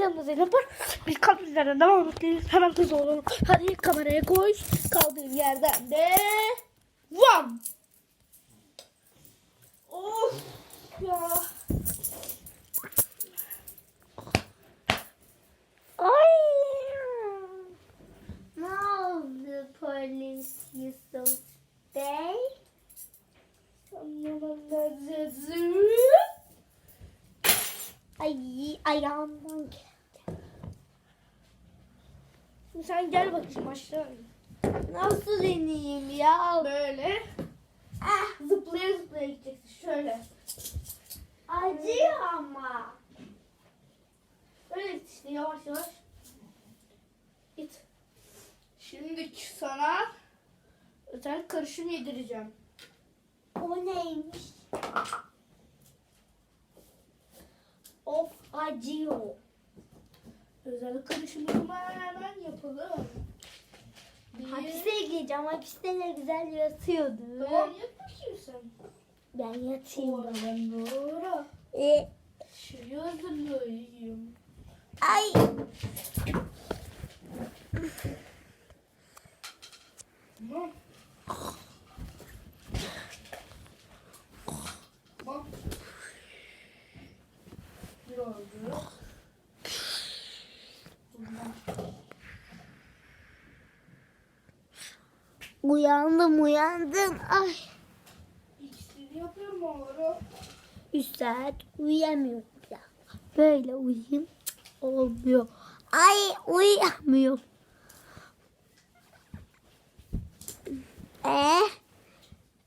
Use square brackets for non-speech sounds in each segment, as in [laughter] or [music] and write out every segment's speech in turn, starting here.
Yanında Zeynep var. Biz yerden devam etmeliyiz. Hemen hızlı olalım. Hadi kameraya koy. Kaldığım yerden de... Vam! Of ya. Ay. Ne oldu polis Yusuf Bey? Ay ayağımdan geldi. Sen gel bakayım aşağı. Nasıl ineyim ya? Böyle Ah, zıplaya zıplaya gideceksin. Şöyle. acıyor ama. Öyle git işte yavaş yavaş. Git. Şimdi sana özel karışım yedireceğim. O neymiş? Of acıyor. Özel karışımımı hemen yapalım. Hapise gireceğim. Hapiste ne güzel yatıyordu. Tamam bakayım sen. Ben yatayım baba. Oradan doğru. E, Şey hazırlayayım. ay. Tamam. Bak. Bir oldu. Uyandım uyandım. Ay. İkisini yapıyorum ara. Üç saat uyuyamıyorum ya. Böyle uyuyayım olmuyor. Ay uyuyamıyorum. E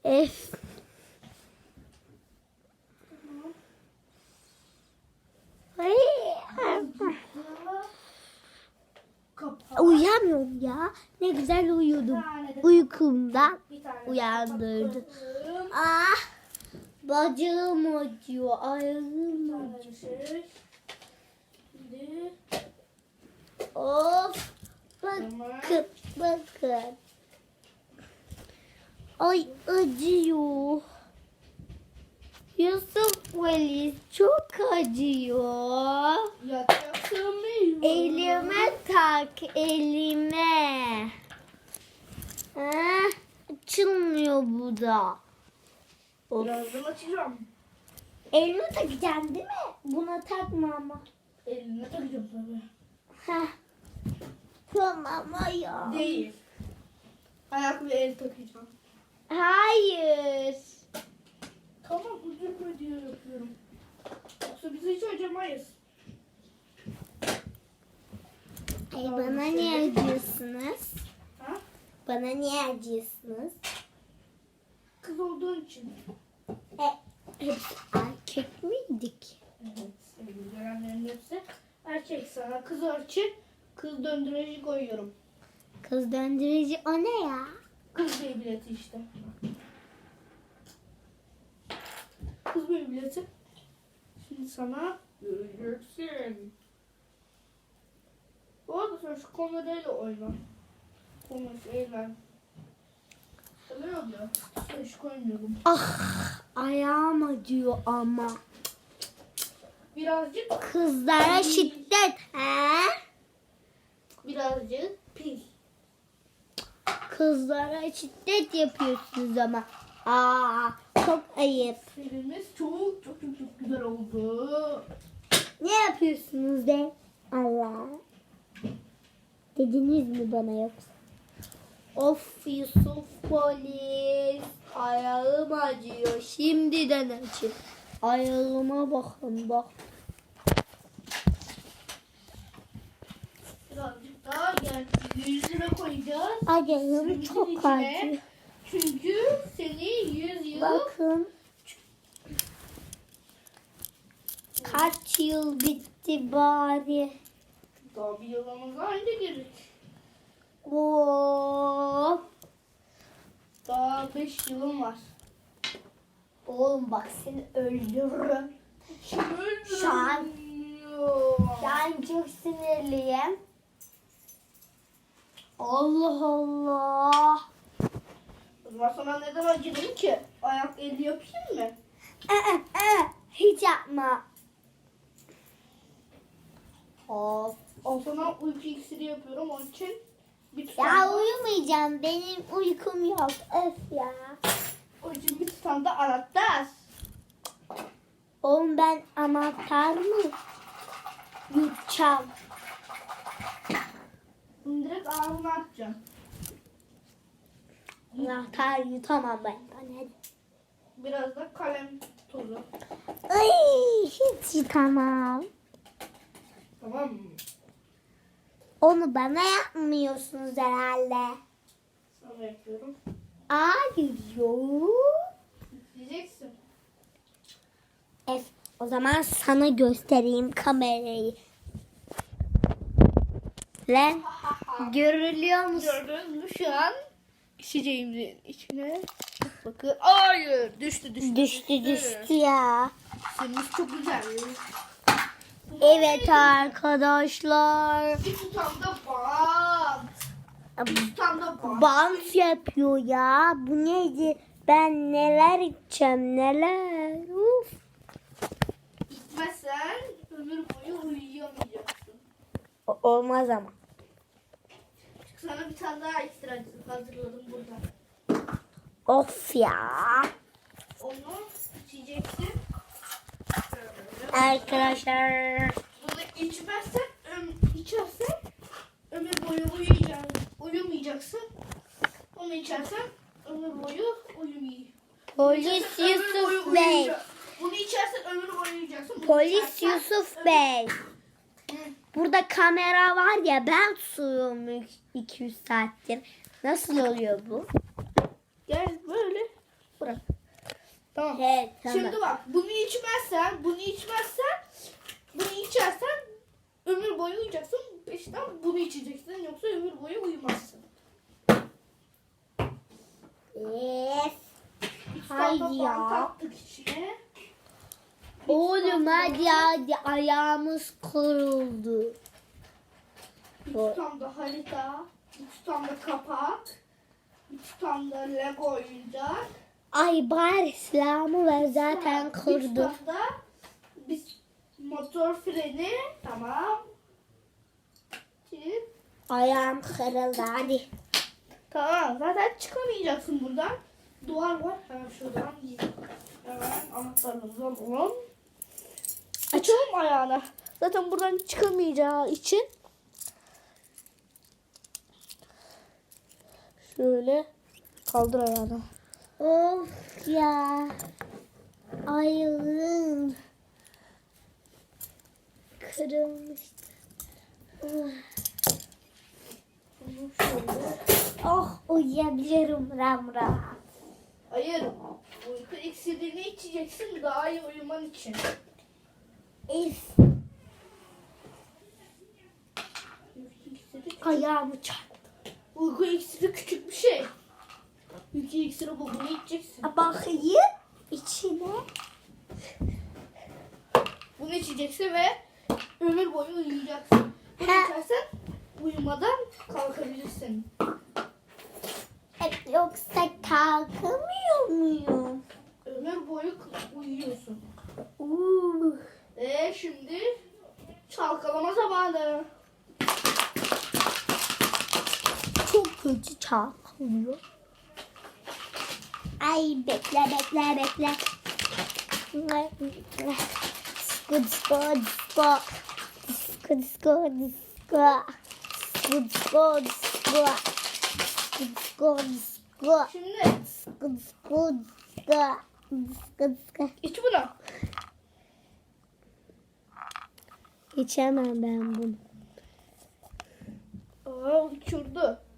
Ef. Ay, Kapat. uyuyamıyorum ya. Ne güzel uyudum. Uykumdan uyandırdı. Ah, bacağım acıyor, ayağım acıyor. Of, bakın, bakın. Ay acıyor. Yusuf polis çok acıyor. Elime tak, elime. Ha, açılmıyor bu da. Of. Birazdan açacağım. Elime takacaksın değil mi? Buna takma ama. Eline takacağım tabii. Heh. Tamam ya. Değil. Ayak ve el takacağım. Hayır. Tamam üzülme diye yapıyorum. Yoksa bizi hiç acımayız. Ay bana niye acıyorsunuz? Ha? Bana niye acıyorsunuz? Kız olduğun için. E, hepsi erkek miydik? Evet. Sevgili görenlerin hepsi erkek sana. Kız için kız döndürücü koyuyorum. Kız döndürücü o ne ya? Kız bileti işte. Kız bileti. Şimdi sana göreceksin. Bu arada sen şu kamerayla oyna. Konuş, eğlen. Ne oluyor? Koymuyorum. Ah ayağım acıyor ama. Birazcık, Kızlara şiddet. He? birazcık pil. Kızlara şiddet yapıyorsunuz ama. Aa çok ayıp. Filmimiz çok çok çok çok güzel oldu. Ne yapıyorsunuz de? Allah. Dediniz mi bana yoksa? Of Yusuf polis. Ayağım acıyor. Şimdiden acıyor. Ayağıma bakın bak. Birazcık daha gel. Yüzüne koyacağız. Ayağım Suyun çok içine. acıyor. Çünkü seni yüz yıl Bakın. Kaç yıl bitti bari. daha bir yılımız aynı gerek. Oo. Daha beş yılım var. Oğlum bak seni öldürürüm. Şu an- Ben çok sinirliyim. Allah Allah. O zaman sana neden acıdım ki? Ayak eli yapayım mı? Ee, ee, hiç yapma. Of. O zaman uyku iksiri yapıyorum onun için. Bir Ya uyumayacağım. Benim uykum yok. Öf ya. onun için bir tutam da anahtar. Oğlum ben anahtar mı? Yutacağım. Bunu direkt ağzıma atacağım. Anahtar yutamam ben. Ben hadi. Biraz da kalem tozu. Ay hiç yutamam. Tamam mı? Onu bana yapmıyorsunuz herhalde. Sana yapıyorum. Hayır yok. Diyeceksin. Ef, o zaman sana göstereyim kamerayı. Lan görülüyor musun? Gördünüz mü şu an içeceğimizin içine. Bakın. Hayır. Düştü düştü. Düştü düştü ya. Sürmüş çok güzel. Evet arkadaşlar. Bir tutam da bant. Bir tutam da bant. Bant yapıyor ya. Bu neydi? Ben neler içeceğim neler. Uf. İçmezsen ömür boyu uyuyamayacaksın. O- Olmaz ama. Sana bir tane daha ekstra hazırladım burada. Of ya. Onu içeceksin. Arkadaşlar. Bunu içmezsen, içersen ömür boyu uyuyacaksın. Uyumayacaksın. Onu içersen ömür boyu uyumayacaksın. Polis Yusuf Bey. Bunu içersen ömür boyu uyuyacaksın. Bunu Polis içersen Yusuf ömür- Bey. Burada kamera var ya ben tutuyorum 200 saattir. Nasıl oluyor bu? Gel böyle bırak. Tamam. Evet tamam. Şimdi bak bunu içmezsen, bunu içmezsen, bunu içersen ömür boyu uyuyacaksın. Peşinden bunu içeceksin yoksa ömür boyu uyumazsın. Yes. Tane ya. bant attık içine. Oğlum hadi hadi ayağımız kırıldı. Bir tutam da harita, bir tutam da kapak, bir tutam da Lego oyuncak. Ay bari silahımı ver zaten Bir kırdım. tutam da bir motor freni. Tamam. Çift. Ayağım kırıldı hadi. Tamam zaten çıkamayacaksın buradan. Duvar var. Hemen şuradan hemen anahtarımızı alalım. Açalım ayağını. Zaten buradan çıkamayacağı için şöyle kaldır ayağını. Of ya. Ayağım. Kırılmış. Şöyle. Oh uyuyabilirim ram rahat. Hayır. Uyku iksirini içeceksin daha iyi uyuman için. İksiri, ayağımı çarptı. uyku iksiri küçük bir şey. Uyku iksiri bu. Bunu içeceksin. Bakayım içine. Bunu içeceksin ve ömür boyu uyuyacaksın. Bunu Ha. içersen uyumadan kalkabilirsin. E, Yoksa kalkamıyor muyum? Ömür boyu uyuyorsun. Uuu. Ve şimdi çalkalama zamanı. Çok kötü çalkalıyor. Ay bekle bekle bekle. Skut skut skut. Skut skut skut. Skut skut skut. Skut skut skut. Şimdi Skut skut skut. Skut skut. iç bunu. İçemem ben bunu. Aa, uçurdu.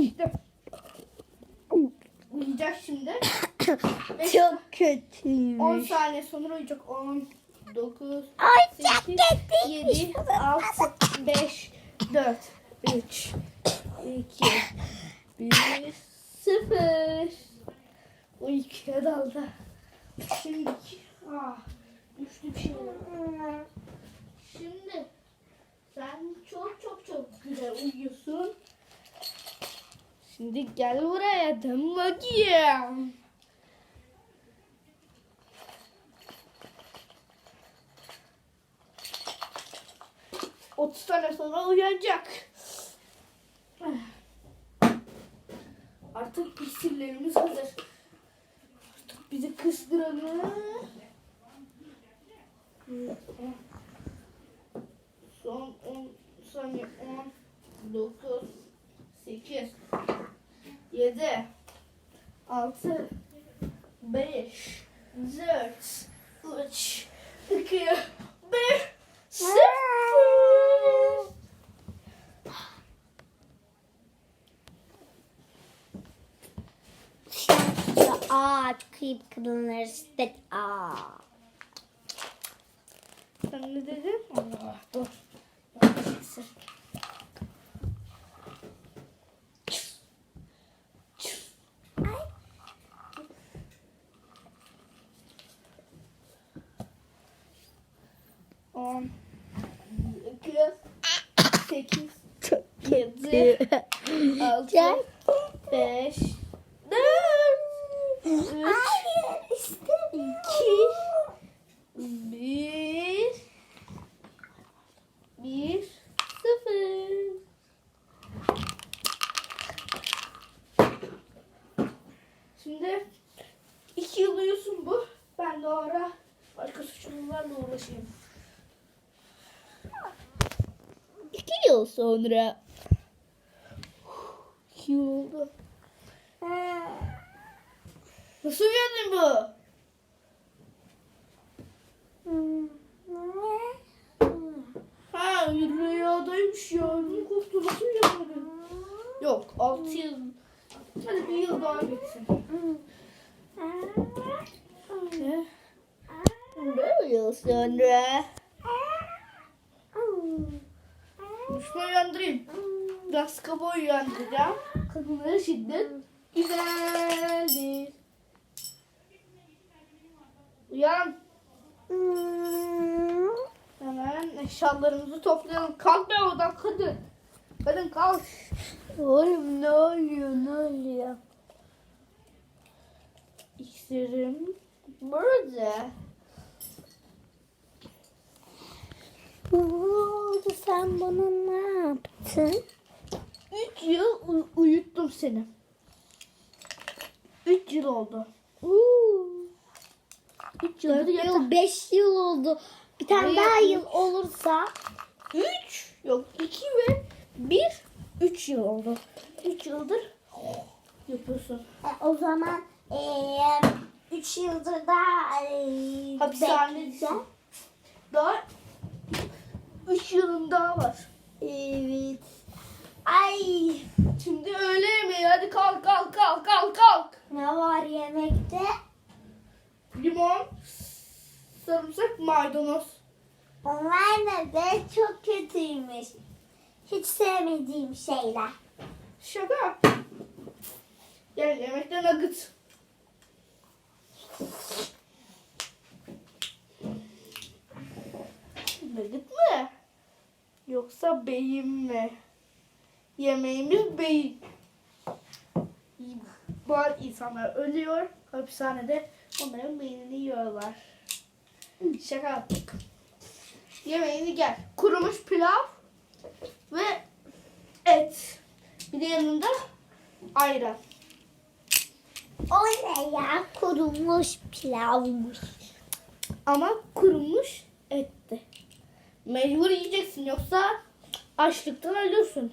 İşte. Uyuyacak şimdi. [coughs] Çok 10 10 saniye sonra uyuyacak. 10, 9, Ay çok 8, kötü. 7, 6, 5, 4, 3, 2, 1, 0. Uykuya daldı. Şimdi, ah, düştü bir şey. Şimdi, sen çok çok çok güzel uyuyorsun. Şimdi gel buraya dön bakayım. Otuz sene sonra uyanacak. Artık pisirlerimiz hazır. Artık bizi kıstıralım. Son 10 saniye 10 7 6 5 4 3 2 1 0 Şanslı ağaç kıyıp kırılır. Bet aa. Sen ne dedin? Allah dur. Yanlış iksir. On, iki, sekiz, yedi, altı, beş, dört, üç, Hayır istemiyorum. iki, bir, bir, sıfır. Şimdi iki yıl uyusun bu. Ben de o ara başka suçlularla uğraşayım. İki yıl sonra. İki yıl oldu. Nasıl uyandın bu? Ha rüyadaymış ya. Ne korktu nasıl uyanmadın? Yok 6 yıl. Hadi bir yıl daha geçsin. Ne? Bir yıl sonra. Düşman uyandırayım. Biraz kaba uyandıracağım. Kadınlara şiddet güzeldir. Uyan. Hemen eşyalarımızı toplayalım. Kalk be oradan kadın. Kadın kalk. Oğlum ne oluyor ne oluyor? İksirim burada. Ne oldu sen bana ne yaptın? Üç yıl u- uyuttum seni. Üç yıl oldu. Üç yıl. Yıl, beş yıl oldu. Bir tane Hayır, daha üç. yıl olursa Üç. Yok iki ve bir. Üç yıl oldu. Üç yıldır yapıyorsun. e, o zaman eee üç yıldır daha Hapishanedesin. bekleyeceğim. Daha üç yılın daha var. Evet. Ay Şimdi öğle yemeği. Hadi kalk kalk kalk kalk kalk. ne var yemekte? Limon, sarımsak, maydanoz. Onlar ne de çok kötüymüş. Hiç sevmediğim şeyler. Şaka. Gel yemekten akıt. Nugget mi? Yoksa beyin mi? Yemeğimiz beyin. Bazı insanlar ölüyor hapishanede. Onların beynini yiyorlar. Şaka yaptık. Yemeğini gel. Kurumuş pilav ve et. Bir de yanında ayran. O ne ya? Kurumuş pilavmış. Ama kurumuş etti. Mecbur yiyeceksin yoksa açlıktan ölürsün.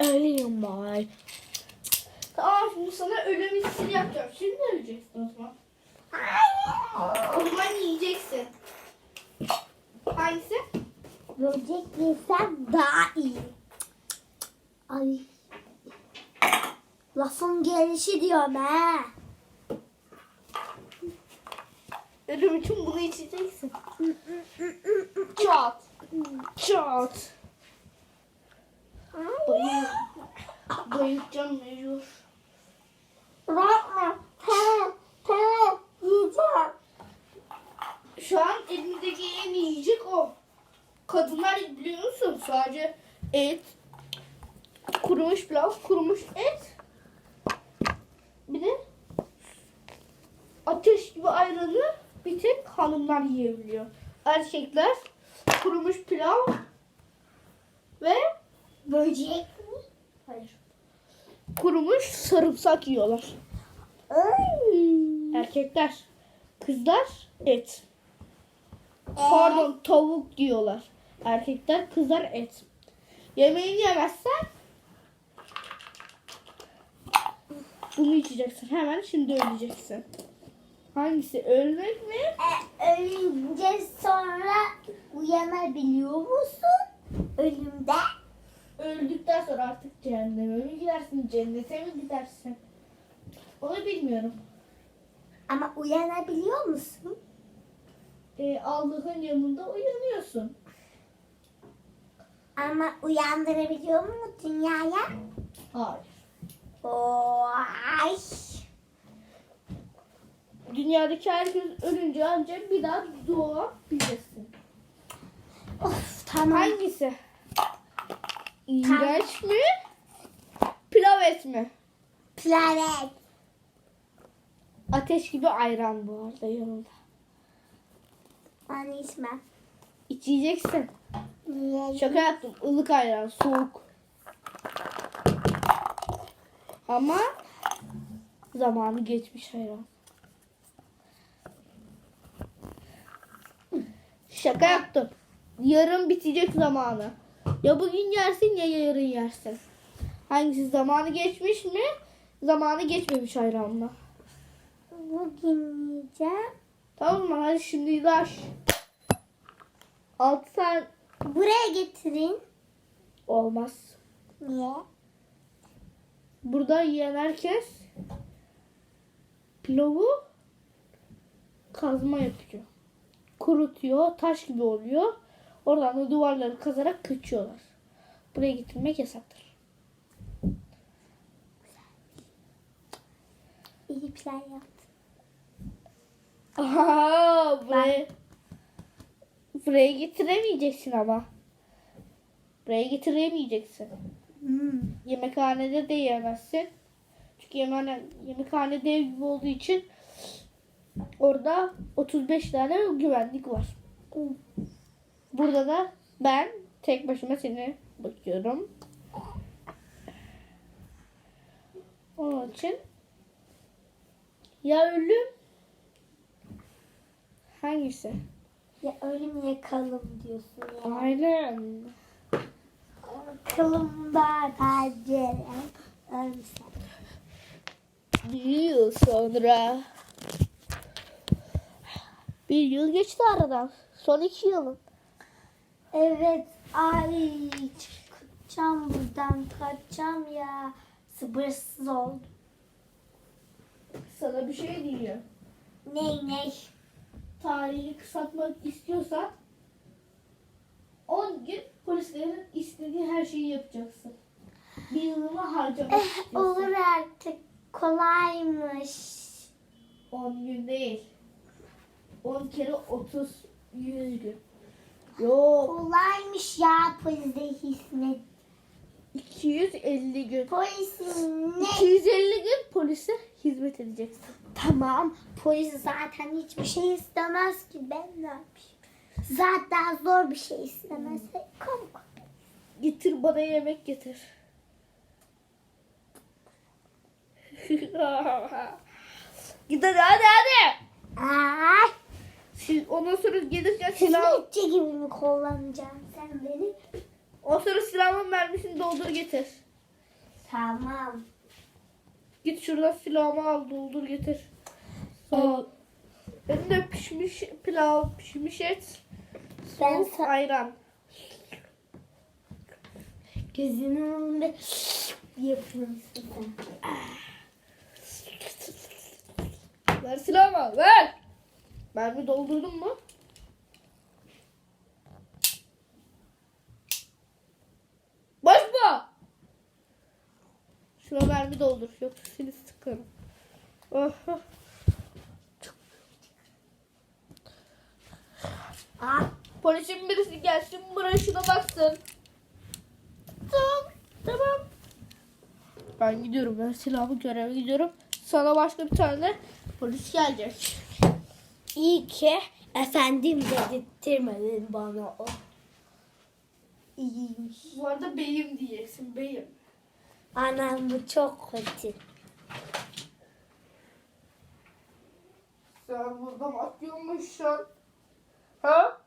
Ölüyorum bari. Tamam şimdi sana ölüm iksiri yapacağım. Şimdi öleceksin o zaman. O zaman yiyeceksin. Hangisi? Böcek yesem daha iyi. Ay. Lafın gelişi diyorum he. Ölüm için bunu içeceksin. Çat. Çat. Bayıl. Bayılacağım mecbur. Bırakma. He. He. Yiyeceğim. Şu an elimizdeki en iyi yiyecek o. Kadınlar biliyor musun? Sadece et, kurumuş pilav, kurumuş et. Bir de ateş gibi ayranı bir tek hanımlar yiyebiliyor. Erkekler kurumuş pilav, ve Böcek mi? Hayır. kurumuş sarımsak yiyorlar. Ay. Erkekler. Kızlar et. Pardon tavuk diyorlar. Erkekler kızlar et. Yemeğini yemezsen bunu içeceksin. Hemen şimdi öleceksin. Hangisi? Ölmek mi? E, ölünce sonra uyanabiliyor musun? Ölümde. Öldükten sonra artık cehenneme mi gidersin? Cennete mi gidersin? Onu bilmiyorum. Ama uyanabiliyor musun? Ee, Allah'ın yanında uyanıyorsun. Ama uyandırabiliyor mu dünyaya? Hayır. Oy. Dünyadaki herkes ölünce ancak bir daha doğabilirsin. Of tamam. Hangisi? İğrenç mi? Pilav et mi? Planet. Ateş gibi ayran bu arada yanında. Ben içmem. İçeceksin. Şaka yaptım. Ilık ayran. Soğuk. Ama zamanı geçmiş ayran. Şaka yaptım. Yarın bitecek zamanı. Ya bugün yersin ya yarın yersin. Hangisi zamanı geçmiş mi? Zamanı geçmemiş ayranla. Bugün yiyeceğim. Tamam mı? Hadi şimdi ilaç. 6 saat Buraya getirin. olmaz. Niye? Burada yiyen herkes pilavı kazma yapıyor. Kurutuyor, taş gibi oluyor. Oradan da duvarları kazarak kaçıyorlar. Buraya getirmek yasaktır. İyi plan yaptın. Aha, buraya, buraya getiremeyeceksin ama. Buraya getiremeyeceksin. Hmm. Yemekhanede de yiyemezsin. Çünkü yemekhane, yemekhane dev gibi olduğu için orada 35 tane güvenlik var. Burada da ben tek başıma seni bakıyorum. Onun için ya ölüm hangisi? Ya ölüm ya kalım diyorsun ya. Aynen. Kalımda tercih ölmüşler. Bir yıl sonra. Bir yıl geçti aradan. Son iki yılın. Evet ay çıkacağım buradan kaçacağım ya. Sabırsız oldum. Sana bir şey diyeceğim. Ney ney? Tarihini kısaltmak istiyorsan 10 gün polislerin istediği her şeyi yapacaksın. Bir yılını harcamak Eh, istiyorsun. olur artık kolaymış. 10 gün değil. 10 kere 30, 100 gün. Yok. Kolaymış ya polise hizmet. 250 gün. Polisin ne? 250 gün polise hizmet edeceksin. Tamam polis zaten hiçbir şey istemez ki ben ne yapayım? Zaten zor bir şey istemezse kom kom. Getir bana yemek getir. [laughs] Gidelim hadi hadi. Ay, Siz ondan sonra gelirken silah, hizmetçi gibi mi kullanacaksın sen beni? ondan sonra silahın mermisini doldur getir. Tamam. Git şuradan silahımı al doldur getir. Sağ Ben de pişmiş pilav, pişmiş et, Ben soğuk ayran. Gözünün önünde yapıyorsun sen. Ver silahımı ver. Mermi doldurdun mu? Boş mu? Şuna mermi doldur. Yoksa seni sıkarım. Oh. Aa, Polisin birisi gelsin buraya şuna baksın. Tamam. Tamam. Ben gidiyorum. Ben silahımı göreve gidiyorum. Sana başka bir tane polis gelecek. İyi ki efendim dedirttirmedin bana o. iyiymiş. Bu arada beyim diyeceksin. Beyim. Anam bu çok kötü. Sen burada mı atıyormuşsun? Ha?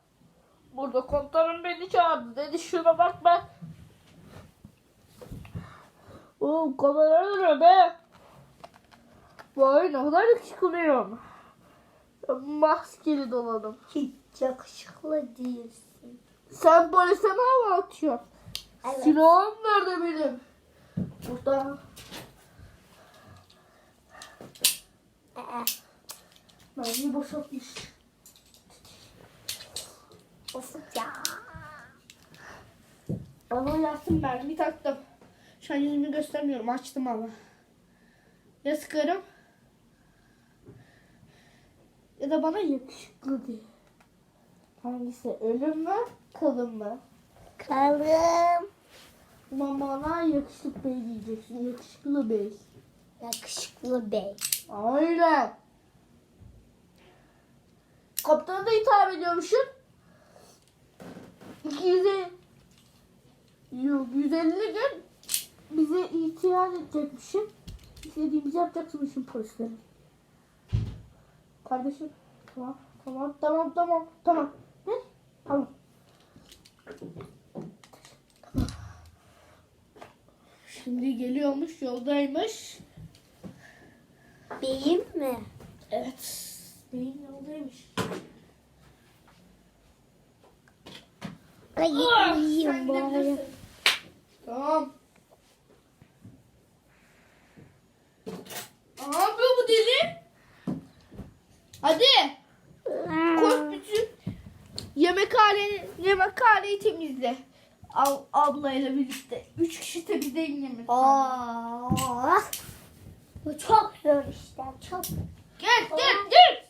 Burada komutanım beni çağırdı. Dedi şuna bak ben. Oo kamera duruyor be. Vay ne kadar yakışıklıyım. Maskeli dolanım. Hiç yakışıklı değilsin. Sen polise mi hava atıyorsun? Evet. Silahım nerede benim? Burada. Ee, Mermi boşaltmış. of ya. Ama yaptım mermi taktım. Şu an yüzümü göstermiyorum. Açtım ama. Ya sıkarım. Ya da bana yakışıklı diye. Hangisi? Ölüm mü? Kalın mı? Kalım. Ama bana yakışıklı bey diyeceksin. Yakışıklı bey. Yakışıklı bey. Aynen. Kaptana da hitap ediyormuşum. 200 Yok 150 gün bize itiraz edecekmişim. İstediğimizi yapacaksınmışım polislere. Kardeşim tamam tamam tamam tamam tamam. Ne? Tamam. Şimdi geliyormuş yoldaymış. Beyim mi? Evet. Beyin yoldaymış. Ay Ah, iyiyim sen bari. Tamam. Ne yapıyor bu deli? Hadi. Koş yemekhane, yemekhaneyi temizle. Al, ablayla birlikte. Üç kişi temizleyin yemek. Aa, bu çok zor işte. Çok. Gel gel gel.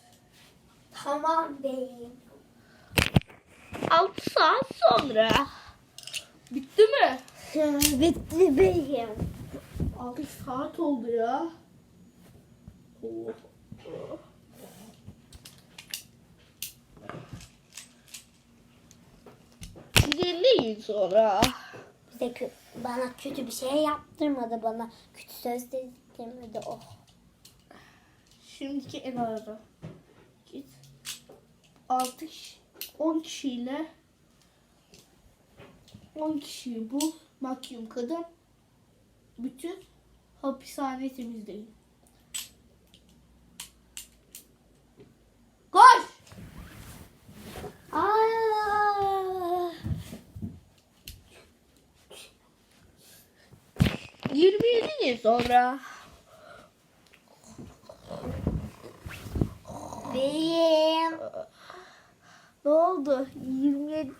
Tamam beyim. 6 saat sonra. Bitti mi? Bitti beyim. 6 saat oldu ya. Oh. Yıl sonra. Bize kö- bana kötü bir şey yaptırmadı bana. Kötü söz de demedi oh. Şimdiki en arada. Git. 6 kişi, 10 kişiyle 10 kişiyi bul. Mahkum kadın. Bütün hapishaneyi temizleyin. Koş! Aa, 27 yıl sonra. beyim. Ne oldu? 27.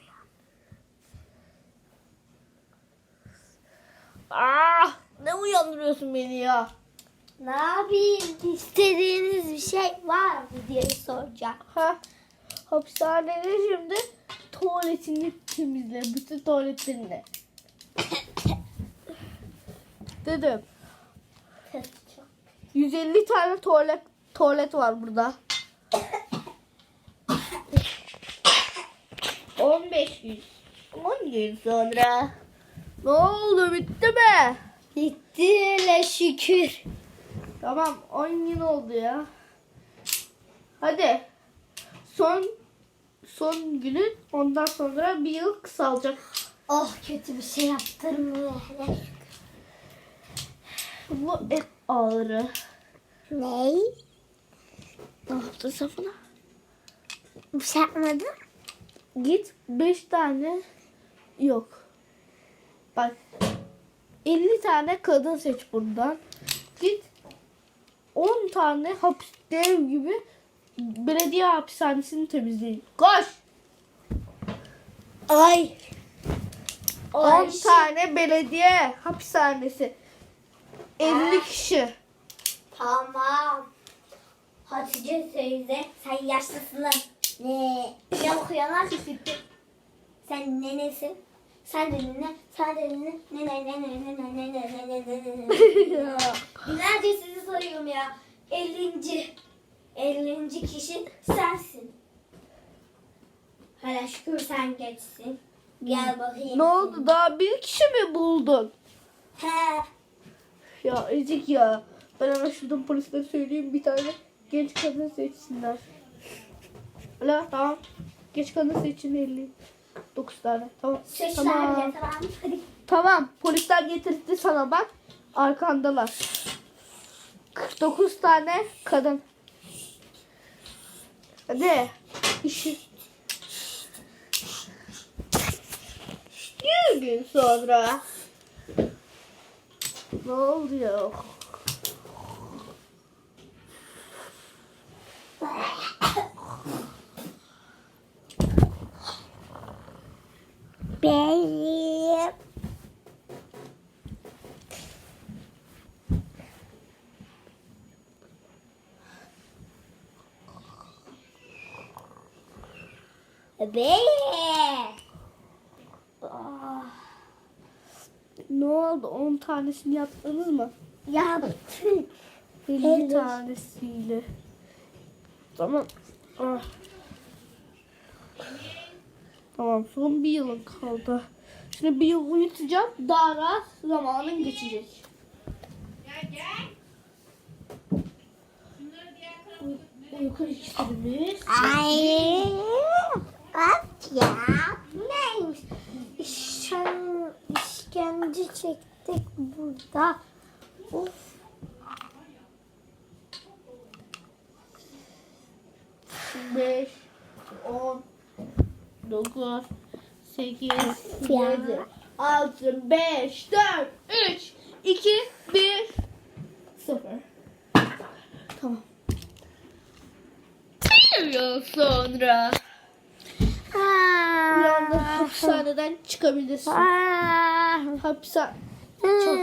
Ah! Ne uyandırıyorsun beni ya? Ne yapayım? İstediğiniz bir şey var mı diye soracağım. Ha? Hapishanede şimdi tuvaletini temizle. Bütün tuvaletlerini. [coughs] Dedim. 150 tane tuvalet tuvalet var burada. 15 gün. 10 gün sonra. Ne oldu bitti mi? Bitti hele şükür. Tamam 10 gün oldu ya. Hadi. Son son günün ondan sonra bir yıl kısalacak. Oh kötü bir şey hele. Bu en ağırı. Ney? Ne yaptın Safına? Bir şey yapmadın? Git 5 tane yok. Bak 50 tane kadın seç buradan. Git 10 tane hapis dev gibi belediye hapishanesini temizleyin. Koş! Ay. 10 tane belediye hapishanesi. 50 kişi. Tamam. Hatice teyze sen yaşlısın. Ne? Ne okuyorlar ki sütü? Sen nenesin? Sen de nene, sen de nene, nene, nene, nene, nene, nene, nene, nene. Binlerce sizi soruyorum ya. 50. 50. kişi sensin. Hele şükür sen geçsin. Gel bakayım. Ne oldu daha bir kişi mi buldun? He. Ya Ezik ya. Ben hemen şuradan polislere söyleyeyim bir tane genç kadın seçsinler. Hala tamam. Genç kadın seçin 59 tane. Tamam. Seçler Tamam. bile tamam. Hadi. [laughs] Tamam. Polisler getirdi sana bak. Arkandalar. 49 tane kadın. Hadi. İşi. 100 gün sonra. Ne. Benim. Oldu? 10 tanesini yaptınız mı? Yaptık. 50 Evet. tanesiyle. Tamam. Ah. Tamam son bir yılın kaldı. Şimdi bir yıl uyutacağım. Daha rahat zamanın geçecek. Uy- Uyku iksirimiz. Ay. At ya. Neymiş? İşken, işkence çektik burada. Of. Beş, on, dokuz, sekiz, yedi, altı, beş, dört, üç, iki, bir, sıfır. Tamam. Bir yıl sonra uyandı hapishaneden çıkabilirsin. Hapishane çok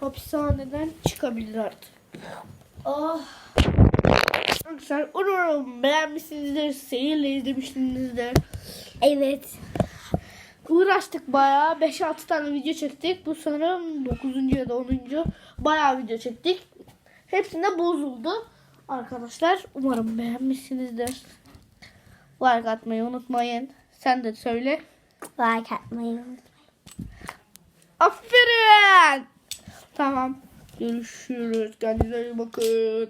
hapishaneden çıkabilir artık. Ah. Arkadaşlar umarım beğenmişsinizdir. Seyirle izlemişsinizdir. Evet. Uğraştık bayağı. 5-6 tane video çektik. Bu sanırım 9. ya da 10. Bayağı video çektik. Hepsinde bozuldu. Arkadaşlar umarım beğenmişsinizdir. Like atmayı unutmayın. Sen de söyle. Like atmayı unutmayın. Aferin. Tamam. Görüşürüz. Kendinize iyi bakın.